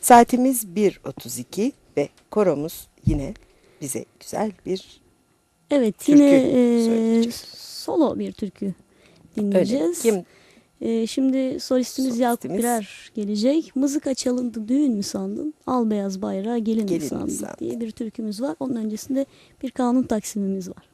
Saatimiz 1.32 ve koromuz yine bize güzel bir Evet Türkü yine e, solo bir türkü öyle. dinleyeceğiz. Kim E, şimdi solistimiz Yakup Solistimiz. Birer gelecek. Mızıka çalındı düğün mü sandın? Al beyaz bayrağı gelin, Gelin mi sandın sandın? diye bir türkümüz var. Onun öncesinde bir kanun taksimimiz var.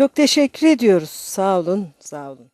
Çok teşekkür ediyoruz. Sağ olun, sağ olun.